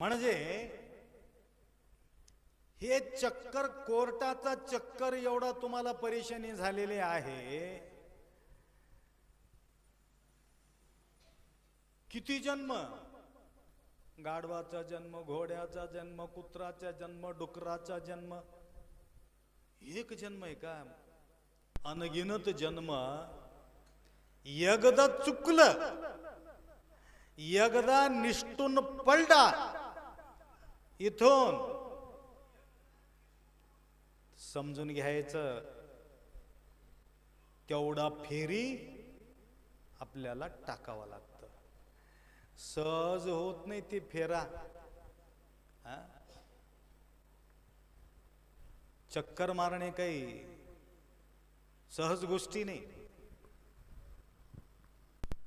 म्हणजे हे चक्कर कोर्टाचा चक्कर एवढा तुम्हाला परेशानी झालेले आहे. किती जन्म? गाढवाचा जन्म घोड्याचा जन्म कुत्राचा जन्म डुकराचा जन्म. एक जन्म आहे का? अनगिनत जन्म. एकदा चुकलं. एकदा निष्ठून पलटा. इथून समजून घ्यायचं. तेवढा फेरी आपल्याला टाकावा लागतं. सहज होत नाही ती फेरा. चक्कर मारणे काही सहज गोष्टी नाही.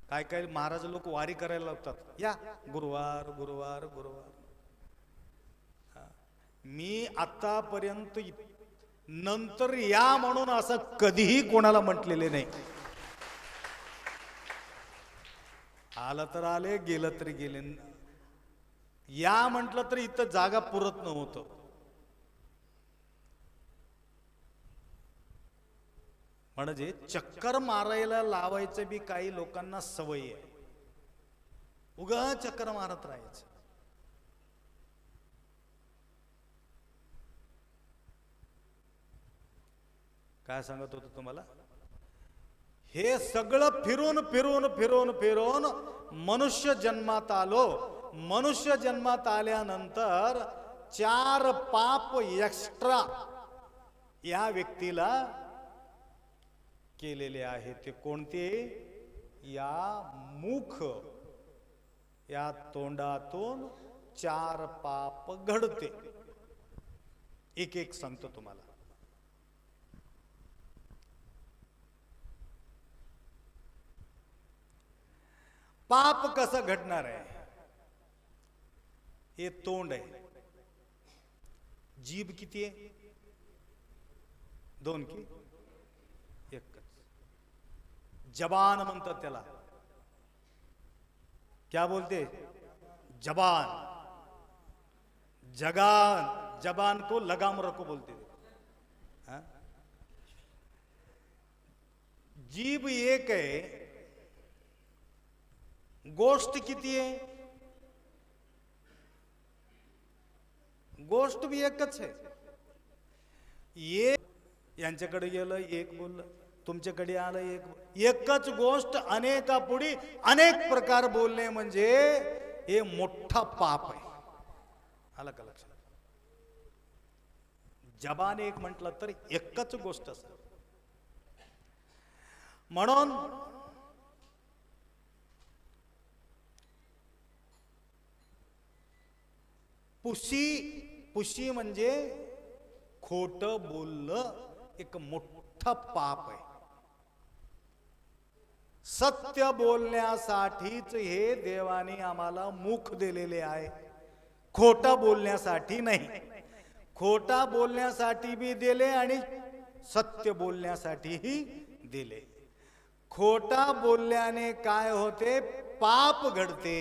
काय काय महाराज लोक वारी करायला लावतात. या गुरुवार गुरुवार गुरुवार. मी आतापर्यंत नंतर या म्हणून असं कधीही कोणाला म्हटलेले नाही. आलं तर आले गेलं तरी गेले. या म्हटलं तर इथं जागा पुरत नव्हतं. म्हणजे चक्कर मारायला लावायचं बी काही लोकांना सवय आहे. उगा चक्कर मारत राहायचं. काय सांगत होतो तुम्हाला? हे सगळं फिरून फिरून फिरून फिरून मनुष्य जन्मात आलो. मनुष्य जन्मात आल्यानंतर चार पाप एक्स्ट्रा या व्यक्तीला केलेले आहे ते कोणते? या मुख. या तोंडातून चार पाप घडते. एक एक सांगतो तुम्हाला. पाप कसं घडणार आहे हे तोंड आहे जीभ किती आहे दोन की? एकच। जबान म्हणतात क्या बोलते? जबान। जगान। जबान को लगाम रखो बोलते। हाँ? जीभ एक आहे गोष्ट किती आहे? गोष्ट बी एकच आहे. एक यांच्याकडे गेलं एक बोललं. तुमच्याकडे आलं एक एकच गोष्ट अनेकापुढी अनेक प्रकार बोलणे म्हणजे हे मोठा पाप आहे. आलं का लक्षात? जबान एक म्हटलं तर एकच गोष्ट असत म्हणून पुशी पुशी म्हणजे खोट बोलणं एक मोठं पाप आहे. सत्य बोलण्यासाठीच हे देवाने आम्हाला मुख दिलेले आहे. खोट बोलण्यासाठी नाही. खोटा बोलण्यासाठी बी दिले आणि सत्य बोलण्यासाठीही दिले. खोटा बोलल्याने काय होते? पाप घडते.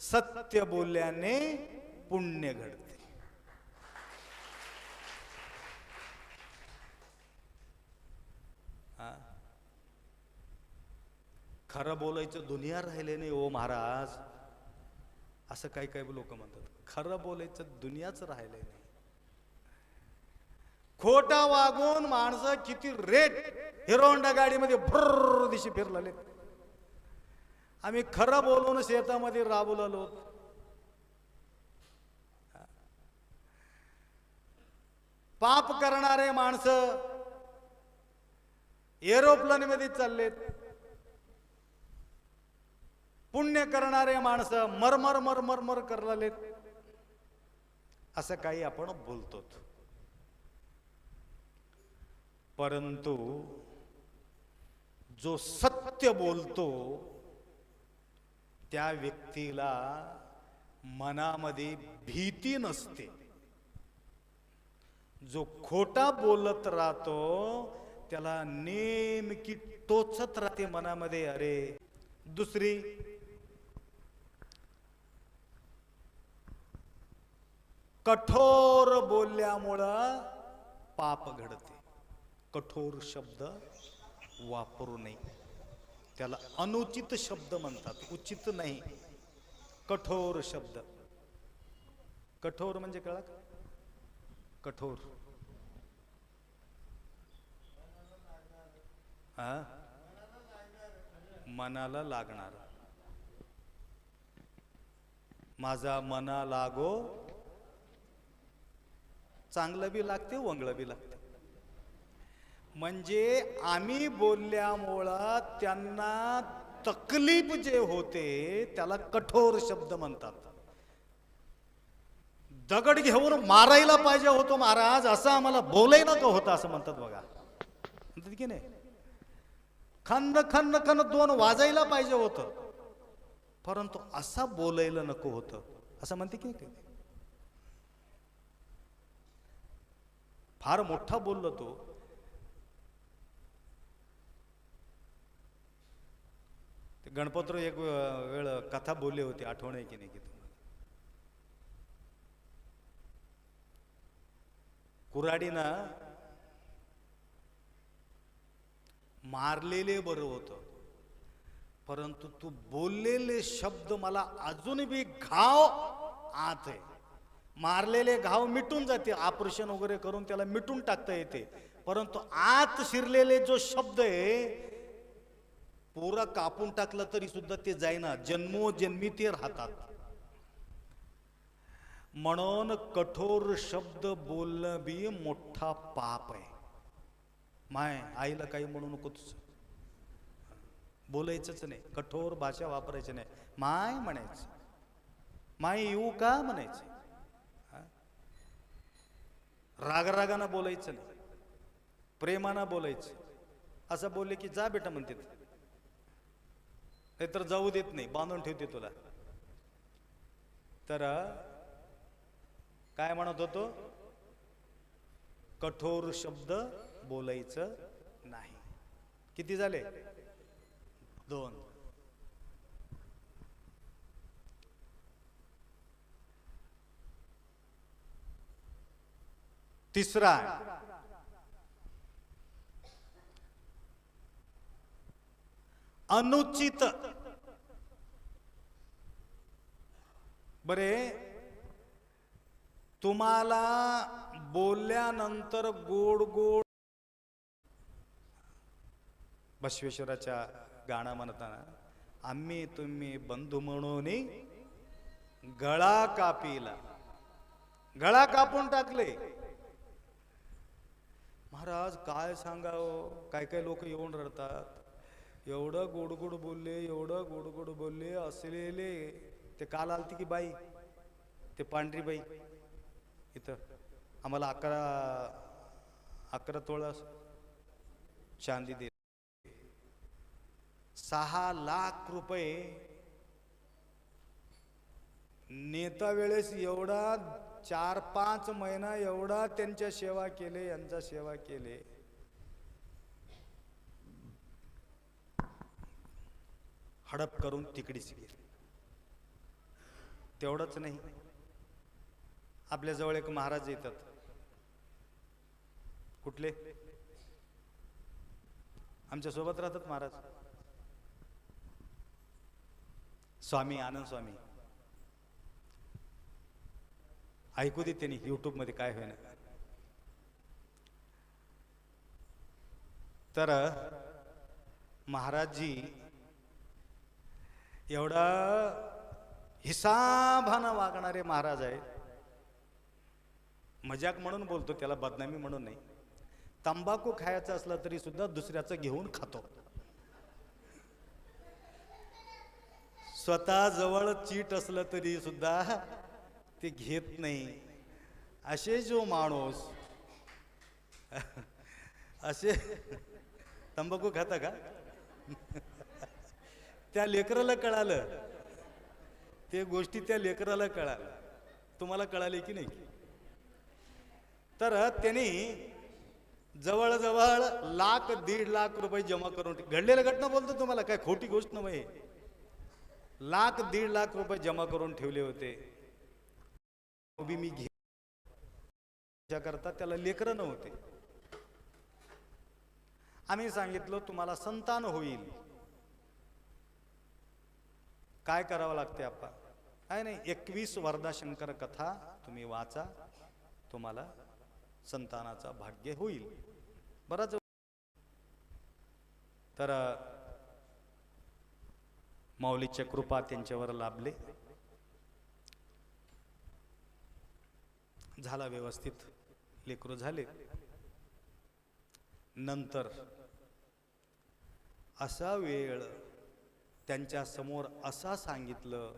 सत्य बोलल्याने पुण्य घडते. हा. खरं बोलायचं दुनिया राहिले नाही ओ महाराज. असं काही काही लोक म्हणतात खरं बोलायचं दुनियाच राहिले नाही. खोटा वागून माणसं किती रेट हिरोंडा गाडीमध्ये भर दिशी फिरलेले. आम्ही खरं बोलून शेतामध्ये राबवलेलो. पाप करणारे माणसं एरोप्लेनमध्ये चाललेत. पुण्य करणारे माणसं मरमर मरमर मर करलेत. असं काही आपण बोलतो परंतु जो सत्य बोलतो त्या व्यक्तीला मनामध्ये भीती नसते. जो खोटा बोलत राहतो त्याला नेमकी टोचत राहते मनामध्ये अरे दुसरी. कठोर बोलल्यामुळं पाप घडते. कठोर शब्द वापरू नये. त्याला अनुचित शब्द म्हणतात उचित नाही. कठोर शब्द. कठोर म्हणजे कळा का? कठोर. हा मनाला लागणार. माझा मना लागो. चांगलं बी लागते वंगळं बी लागते. म्हणजे आम्ही बोलल्यामुळं त्यांना तकलीफ जे होते त्याला कठोर शब्द म्हणतात. दगड घेऊन मारायला पाहिजे होतो महाराज असं आम्हाला बोलाय नको होतं असं म्हणतात बघा. म्हणतात की नाही? खन्न खन्न खन दोन वाजायला पाहिजे होतं. परंतु असा बोलायला नको होतं. असं म्हणते की नाही फार मोठा बोललो तो. ते गणपतराव एक वेळ कथा बोलली होती आठवण आहे की नाही की तुम्हाला? कुऱ्हाडीनं मारलेले बरं होतं. परंतु तू बोललेले शब्द मला अजून बी घाव आत आहे. मारलेले घाव मिटून जाते ऑपरेशन वगैरे करून त्याला मिटून टाकता येते. परंतु आत शिरलेले जो शब्द आहे पोरं कापून टाकला तरी सुद्धा ते जाईना. जन्मोजन्मी ते राहतात. म्हणून कठोर शब्द बोलणं बी मोठा पाप आहे. माय आईला काही म्हणू नकोच बोलायचंच नाही कठोर भाषा वापरायची नाही. माय म्हणायचं. माय येऊ का म्हणायचं. रागरागानं बोलायचं नाही. प्रेमानं बोलायचं. असं बोलले की जा बेटा म्हणते. नाहीतर जाऊ देत नाही बांधून ठेवते तुला. तर काय म्हणत होतो? कठोर शब्द बोलायचं नाही. किती झाले? दोन. तिसरा. अनुचित. बरे. तुम्हाला बोलल्यानंतर गोड गोड बसवेश्वराच्या गाणं म्हणताना आम्ही तुम्ही बंधू म्हणून गळा कापीला. गळा कापून टाकले. महाराज काय सांगावं? काय काय लोक येऊन रडतात. एवढं गोड बोलले एवढं गोड बोलले असलेले. ते काल आलती की बाई? ते पांढरी बाई? इथं. आम्हाला अकरा अकरा तोळा चांदी दे सहा लाख रुपये. नेता वेळेस एवढा चार पाच महिना एवढा त्यांच्या सेवा केले यांचा सेवा केले. हडप करून तिकडीच गेले. तेवढंच नाही. आपल्याजवळ एक महाराज येतात. कुठले? आमच्यासोबत राहतात महाराज. स्वामी आनंद स्वामी. ऐकू दे त्यांनी युट्यूबमध्ये काय होईना. तर महाराजजी एवढा हिसाबानं वागणारे महाराज आहेत. मजाक म्हणून बोलतो त्याला बदनामी म्हणून नाही. तंबाखू खायचं असला तरी सुद्धा दुसऱ्याचं घेऊन खातो. स्वतः जवळ चीट असलं तरी सुद्धा ते घेत नाही. असे जो माणूस असे तंबाखू खाता का? त्या लेकराला कळालं. ते गोष्टी त्या लेकराला कळालं तुम्हाला कळाले की नाही? तर त्यांनी जवळजवळ लाख दीड लाख रुपये जमा करून घडलेलं घटना बोलतो तुम्हाला काय खोटी गोष्ट नव्हे लाख दीड लाख रुपये जमा करून ठेवले होते. उभी मी घे करता त्याला लेकरं नव्हते. आम्ही सांगितलं तुम्हाला संतान होईल. काय करावं लागते आपा काय नाही एकवीस वर्धाशंकर कथा तुम्ही वाचा तुम्हाला संतानाचा भाग्य होईल. बराच तर माऊलीच्या कृपा त्यांच्यावर लाभले. झाला व्यवस्थित. लेकरू झाले. नंतर असा वेळ त्यांच्यासमोर असा सांगितलं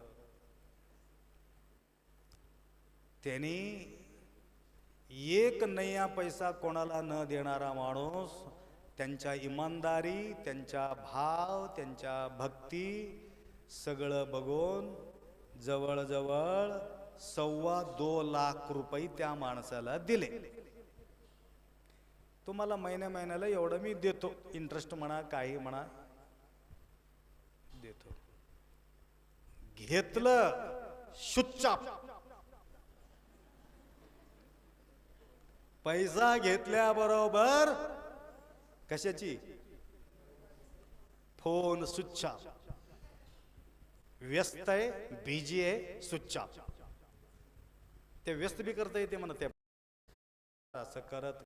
त्याने एक नया पैसा कोणाला न देणारा माणूस त्यांच्या इमानदारी त्यांच्या भाव त्यांच्या भक्ती सगळं बघून जवळजवळ सव्वा दो लाख रुपये त्या माणसाला दिले. तुम्हाला महिन्या महिन्याला एवढं मी देतो. इंटरेस्ट म्हणा काही म्हणा देतो. घेतलं शुच्चाप. पैसा घेतल्याबरोबर कशाची? फोन सुच्छा व्यस्त आहे बिजी आहे सुच्चा ते व्यस्त बी करता येते म्हणत असं करत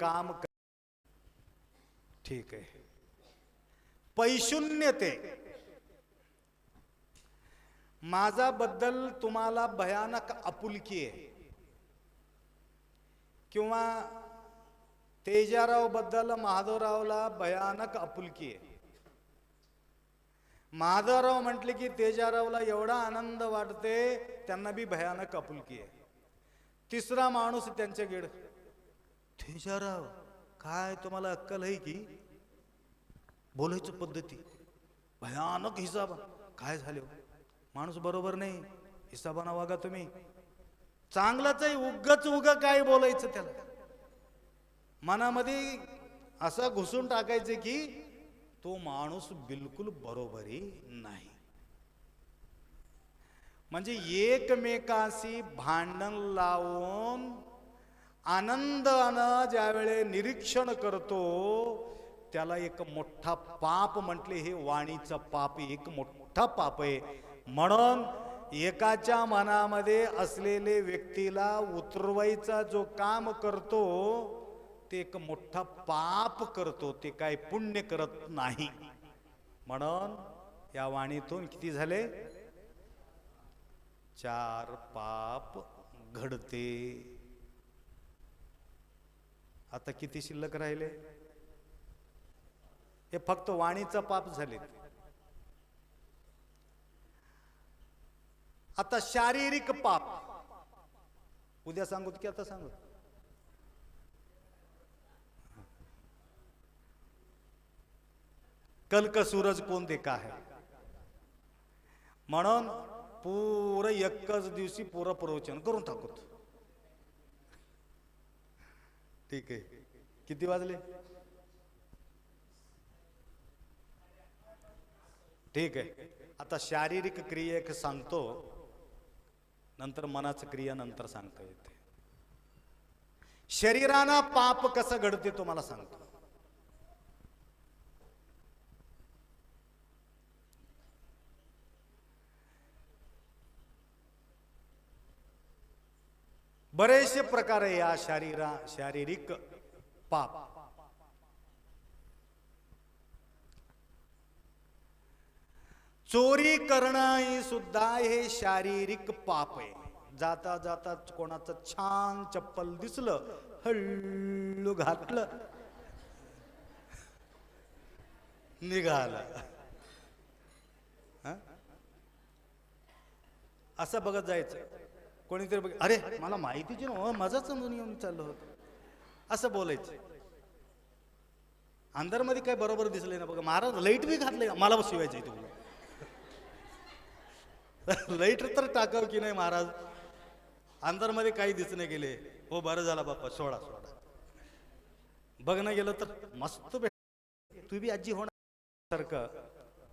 काम कर- ठीक आहे. पैशून्य ते माझा बद्दल तुम्हाला भयानक आपुलकी आहे. किंवा तेजारावबद्दल महादेवरावला भयानक आपुलकी आहे. माधवराव म्हटले की तेजारावला एवढा आनंद वाटते त्यांना बी भयानक आपुलकी आहे. तिसरा माणूस त्यांच्या गेड. तेजाराव काय तुम्हाला अक्कल आहे की? बोलायचं पद्धती. भयानक हिसाब. काय झाले? माणूस बरोबर नाही. हिसाबाना वागा तुम्ही. चांगलाच आहे उगच उग काय बोलायचं त्याला? मनामध्ये असं घुसून टाकायचं की तो माणूस बिलकुल बरोबरी नाही. म्हणजे एकमेकाशी भांडण लावून आनंदानं ज्यावेळे निरीक्षण करतो त्याला एक मोठा पाप म्हटले हे वाणीचं पाप एक मोठा पाप आहे. म्हणून एकाच्या मनामध्ये असलेले व्यक्तीला उतरवायचा जो काम करतो ते एक मोठा पाप करतो ते काय पुण्य करत नाही. म्हणून या वाणीतून किती झाले? चार पाप घडते. आता किती शिल्लक राहिले? हे फक्त वाणीचा पाप झाले आता शारीरिक पाप. उद्या सांगू की आता सांगू? कल का सूरज कोण देखा आहे म्हणून पुरं एकच दिवशी पुरं प्रवचन करून टाकूत. ठीक आहे. किती वाजले? ठीक आहे. आता शारीरिक क्रिया एक सांगतो. नंतर मनाचं क्रिया नंतर सांगता येते. शरीरानं पाप कसं घडते तुम्हाला सांगतो. बरेचसे प्रकार आहे या शारीरा शारीरिक पाप. चोरी करणं ही सुद्धा हे शारीरिक पाप आहे. जाता जाता कोणाचं छान चप्पल दिसलं हळू घातलं निघालं. असं बघत जायचं. कोणीतरी बघ अरे मला माहितीच ना माझाच समजून येऊन चाललं होतं. असं बोलायचं. अंधारमध्ये काय बरोबर दिसले ना बघा महाराज लाइट बी घातले मला शिवायचं तुला लाइट तर टाकाव की नाही महाराज? अंधारमध्ये काही दिसणे गेले. हो बरं झाला बाप्पा सोडा सोडा. बघणं गेलं तर मस्त भेट. तू बी आजी होणार सारखं.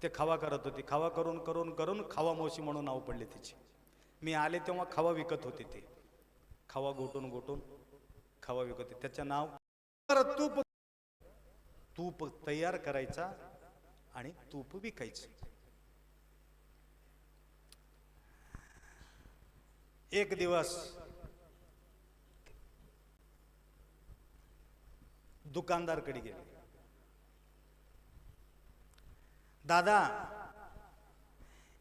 ते खावा करत होती. खावा करून करून करून खावा मावशी म्हणून नाव पडले तिची. मी आले तेव्हा खावा विकत होते ते. खावा गोटून गोटून खवा विकत होते. त्याचं नाव तूप. तूप तयार करायचा आणि तूप विकायचं. एक दिवस दुकानदारकडे गेले. दादा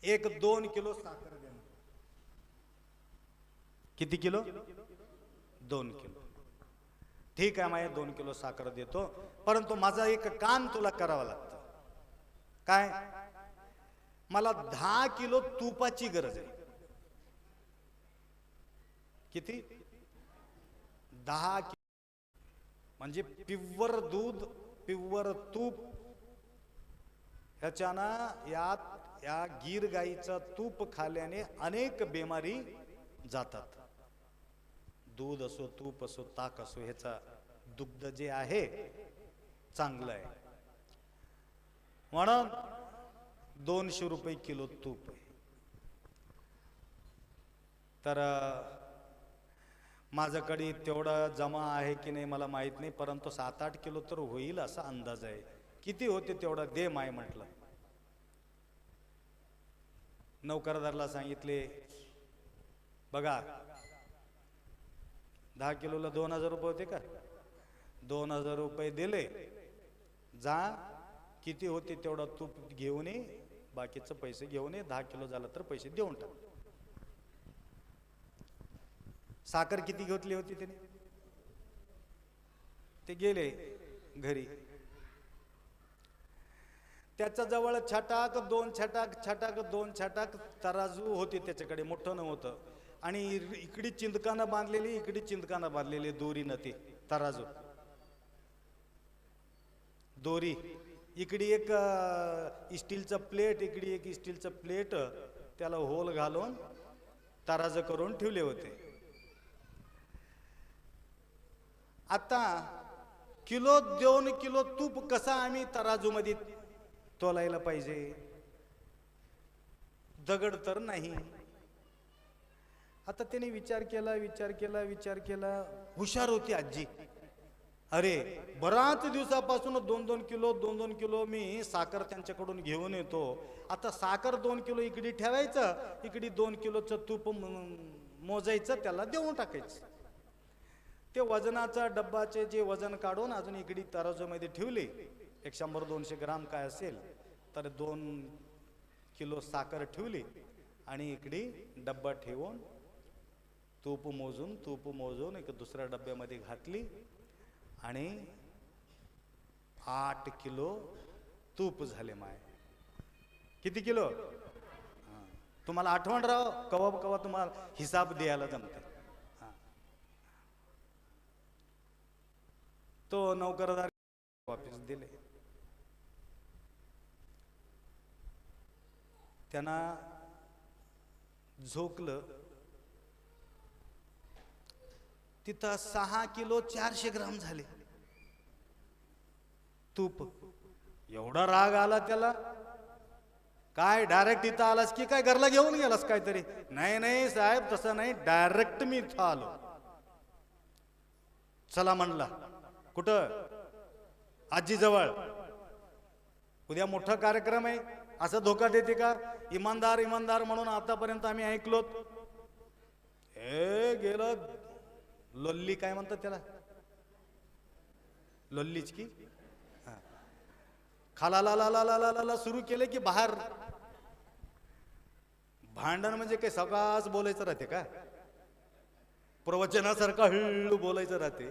एक दोन किलो साखर किती किलो? दोन किलो. ठीक आहे माझ्या दोन किलो साखर देतो. परंतु माझा एक काम तुला करावं लागतं. काय? मला दहा किलो तुपाची गरज आहे. किती? दहा किलो म्हणजे पिव्वर दूध पिव्वर तूप. ह्याच्यानं यात या गीर गाईचं तूप खाल्ल्याने अनेक बेमारी जातात. दूध असो तूप असो ताक असो ह्याचा दुग्ध जे आहे चांगलं आहे. म्हणून दोनशे रुपये किलो तूप आहे. तर माझ्याकडे तेवढं जमा आहे की नाही मला माहीत नाही परंतु सात आठ किलो तर होईल असा अंदाज आहे. किती होते तेवढं दे माय म्हटलं. नौकरदारला सांगितले बघा दहा किलोला दोन हजार रुपये होते का? दोन हजार रुपये दिले. जा किती होते तेवढा तूप घेऊन ये बाकीचं पैसे घेऊन ये दहा किलो झालं तर पैसे देऊन टाक. साखर किती घेतली होती त्याने ते गेले घरी. त्याच्याजवळ छटाक दोन छटाक छटाक दोन छटाक तराजू होती त्याच्याकडे मोठं नव्हतं आणि इकडे इकडी चिंदकानं बांधलेली इकडी चिंदकानं बांधलेली दोरीनं ते तराजू. दोरी. इकडी एक अं, स्टीलचं प्लेट इकडी एक स्टीलचं प्लेट त्याला होल घालून तराजू करून ठेवले होते. आता किलो दोन किलो तूप कसा आम्ही तराजूमध्ये तोलायला पाहिजे? दगड तर नाही. आता त्याने विचार केला विचार केला विचार केला. हुशार होती आजी. अरे बराच दिवसापासून दोन दोन किलो दोन दोन किलो मी साखर त्यांच्याकडून घेऊन येतो. आता साखर दोन किलो इकडे ठेवायचं इकडे दोन किलोचं तूप मोजायचं त्याला देऊन टाकायचं. ते वजनाचा डब्बाचे जे वजन काढून अजून इकडे तराजूमध्ये ठेवले. एक शंभर दोनशे ग्राम काय असेल तर दोन किलो साखर ठेवली आणि इकडे डब्बा ठेवून तूप मोजून तूप मोजून एक दुसऱ्या डब्यामध्ये घातली आणि आठ किलो तूप झाले माय. किती किलो? हां. तुम्हाला आठवण राव कवा कवा तुम्हाला हिसाब द्यायला जमते. हां. तो नौकरदार वापस दिले. त्यांना झोकलं. तिथं सहा किलो चारशे ग्राम झाले. तूप. एवढा राग आला त्याला. काय डायरेक्ट इथं आलास की काय घरला घेऊन गेलास काहीतरी? नाही नाही साहेब तसं नाही. डायरेक्ट मी इथं आलो. चला म्हणला. कुठं? आजी जवळ उद्या मोठा कार्यक्रम आहे. असं धोका देते का? इमानदार इमानदार म्हणून आतापर्यंत आम्ही ऐकलोत. हे गेलं. लोल्ली काय म्हणतात त्याला? लोल्लीच की? खाला सुरू केले की बाहेर. भांडण म्हणजे काही सगळाच बोलायचं राहते का? प्रवचनासारखं हळू बोलायचं राहते.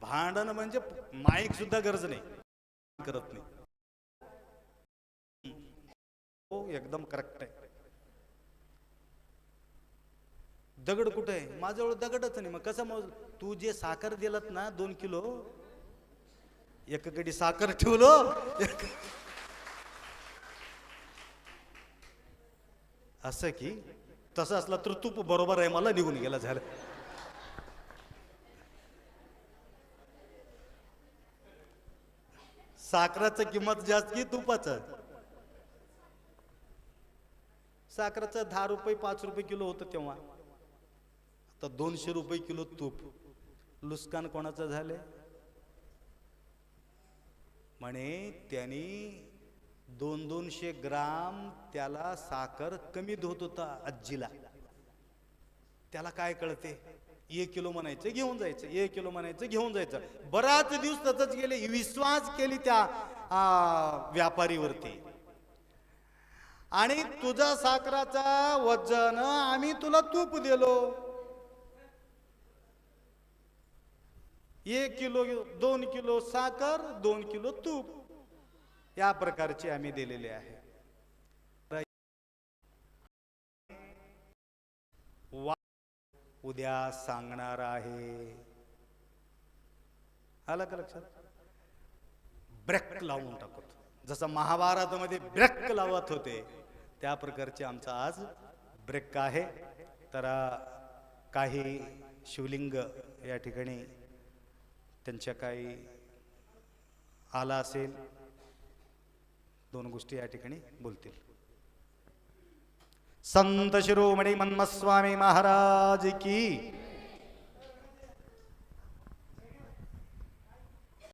भांडण म्हणजे माईक सुद्धा गरज नाही. करत नाही. हो एकदम करेक्ट आहे. दगड कुठे आहे? माझ्याजवळ दगडच नाही. मग कसं मग तू जे साखर दिलत ना दोन किलो एकाकडे साखर ठेवलो. एक- असं की तसं असला तर तूप बरोबर आहे मला निघून गेला झालं. साखराचं किंमत जास्त की तुपाचं? साखराचं दहा रुपये पाच रुपये किलो होतं तेव्हा. तर दोनशे रुपये किलो तूप. लुस्कान कोणाचं झाले? म्हणे त्यांनी दोन दोनशे ग्राम त्याला साखर कमी धोत होता आजीला. त्याला काय कळते? एक किलो म्हणायचं घेऊन जायचं. एक किलो म्हणायचं घेऊन जायचं. बराच दिवस तसंच गेले विश्वास केली त्या आ, व्यापारीवरती. आणि तुझा साखराचा वजन आम्ही तुला तूप दिलो. एक किलो दोन किलो साखर दोन किलो तूप. या प्रकारचे आम्ही दिलेले आहे. वा- उद्या सांगणार आहे. आलं का लक्षात? ब्रेक लावून टाकत जसं महाभारतामध्ये ब्रेक लावत होते त्या प्रकारचे आमचा आज ब्रेक आहे. तर काही शिवलिंग या ठिकाणी त्यांच्या काही आला असेल दोन गोष्टी या ठिकाणी बोलतील. संत शिरोमणी मन्मस्वामी महाराज की